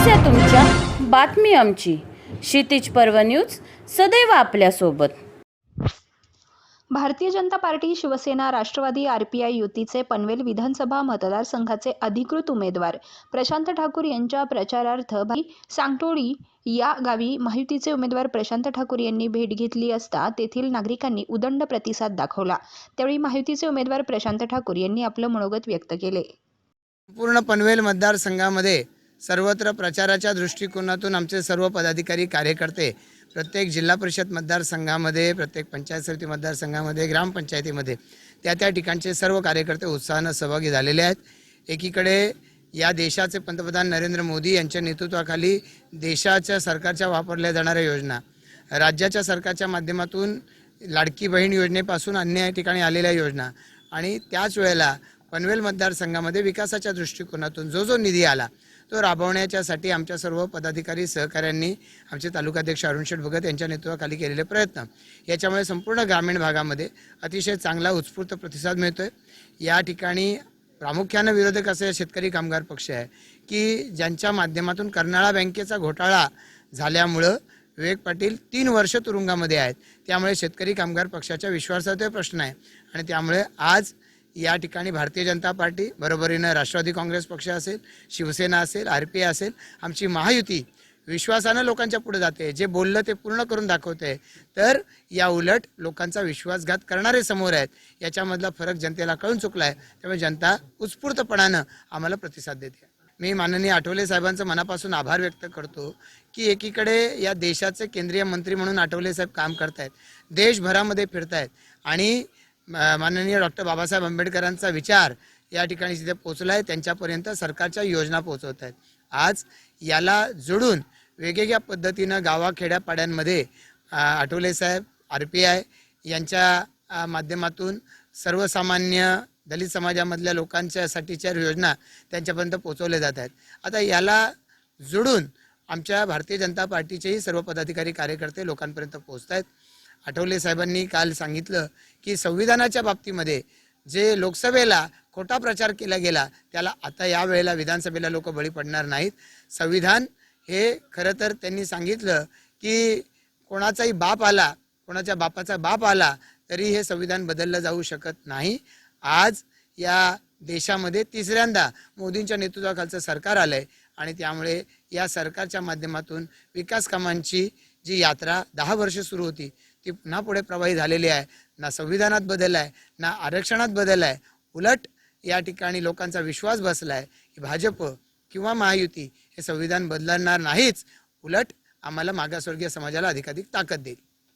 समस्या तुमच्या बातमी आमची. क्षितिज पर्व न्यूज सदैव आपल्यासोबत. भारतीय जनता पार्टी शिवसेना राष्ट्रवादी आरपीआय युतीचे पनवेल विधानसभा मतदारसंघाचे अधिकृत उमेदवार प्रशांत ठाकूर यांच्या प्रचारार्थ भाई सांगटोळी या गावी महायुतीचे उमेदवार प्रशांत ठाकूर यांनी भेट घेतली असता तेथील नागरिकांनी उदंड प्रतिसाद दाखवला. त्यावेळी महायुतीचे उमेदवार प्रशांत ठाकूर यांनी आपलं मनोगत व्यक्त केले. पूर्ण पनवेल मतदारसंघामध्ये सर्वत्र प्रचाराच्या दृष्टिकोनातून आमचे सर्व पदाधिकारी कार्यकर्ते प्रत्येक जिल्हा परिषद मतदारसंघामध्ये प्रत्येक पंचायत समिती मतदारसंघामध्ये ग्रामपंचायतीमध्ये त्या त्या ठिकाणचे सर्व कार्यकर्ते उत्साहानं सहभागी झालेले आहेत. एकीकडे या देशाचे पंतप्रधान नरेंद्र मोदी यांच्या नेतृत्वाखाली देशाच्या सरकारच्या वापरल्या जाणाऱ्या योजना राज्याच्या सरकारच्या माध्यमातून लाडकी बहीण योजनेपासून अन्य ठिकाणी आलेल्या योजना आणि त्याच वेळेला पनवेल मतदारसंघामध्ये विकासाच्या दृष्टिकोनातून जो जो निधी आला तो राबवण्याच्यासाठी आमच्या सर्व पदाधिकारी सहकाऱ्यांनी आमचे तालुकाध्यक्ष अरुण शेठ भगत यांच्या नेतृत्वाखाली केलेले प्रयत्न. याच्यामुळे संपूर्ण ग्रामीण भागामध्ये अतिशय चांगला उत्स्फूर्त प्रतिसाद मिळतोय. या ठिकाणी प्रामुख्यानं विरोधक असे शेतकरी कामगार पक्ष आहे की ज्यांच्या माध्यमातून कर्नाळा बँकेचा घोटाळा झाल्यामुळं विवेक पाटील तीन वर्ष तुरुंगामध्ये आहेत. त्यामुळे शेतकरी कामगार पक्षाच्या विश्वासाचा प्रश्न आहे आणि त्यामुळे आज या ठिकाणी भारतीय जनता पार्टी बरोबरीनं राष्ट्रवादी काँग्रेस पक्ष असेल शिवसेना असेल आर पी आय असेल आमची महायुती विश्वासानं लोकांच्या पुढे जाते जे बोललं ते पूर्ण करून दाखवते. तर या उलट लोकांचा विश्वासघात करणारे समोर आहेत याच्यामधला फरक जनतेला कळून चुकला आहे त्यामुळे जनता उत्स्फूर्तपणानं आम्हाला प्रतिसाद देते. मी माननीय आठवले साहेबांचं मनापासून आभार व्यक्त करतो की एकीकडे या देशाचे केंद्रीय मंत्री म्हणून आठवले साहेब काम करतायत देशभरामध्ये फिरतायत आणि माननीय डॉक्टर बाबासाहेब आंबेडकरांचा विचार या ठिकाणी जिथे पोचला आहे त्यांच्यापर्यंत सरकारच्या योजना पोहोचवत आहेत आज याला जोडून वेगवेगळ्या पद्धतीनं गावाखेड्यापाड्यांमध्ये Athawale Saheb R P I यांच्या माध्यमातून सर्वसामान्य दलित समाजामधल्या लोकांच्यासाठीच्या योजना त्यांच्यापर्यंत पोहोचवल्या जात आहेत आता याला जोडून आमच्या भारतीय जनता पार्टीचेही सर्व पदाधिकारी कार्यकर्ते लोकांपर्यंत पोहोचत आहेत आठवले साहेबांनी काल सांगितलं की संविधानाच्या बाबतीमध्ये जे लोकसभेला खोटा प्रचार केला गेला त्याला आता या वेळेला विधानसभेला लोक बळी पडणार नाहीत. संविधान हे खरं तर त्यांनी सांगितलं की कोणाचाही बाप आला कोणाच्या बापाचा बाप आला तरी हे संविधान बदललं जाऊ शकत नाही. आज या देशामध्ये तिसऱ्यांदा मोदींच्या नेतृत्वाखालचं सरकार आलंय आणि त्यामुळे या सरकारच्या माध्यमातून विकास कामांची जी यात्रा दहा वर्ष सुरू होती ती ना पुढे प्रवाही झालेली आहे ना संविधानात बदल आहे ना आरक्षणात बदल आहे. उलट या ठिकाणी लोकांचा विश्वास बसला आहे की भाजप किंवा महायुती हे संविधान बदलणार नाहीच. उलट आम्हाला मागासवर्गीय समाजाला अधिकाधिक ताकद देईल.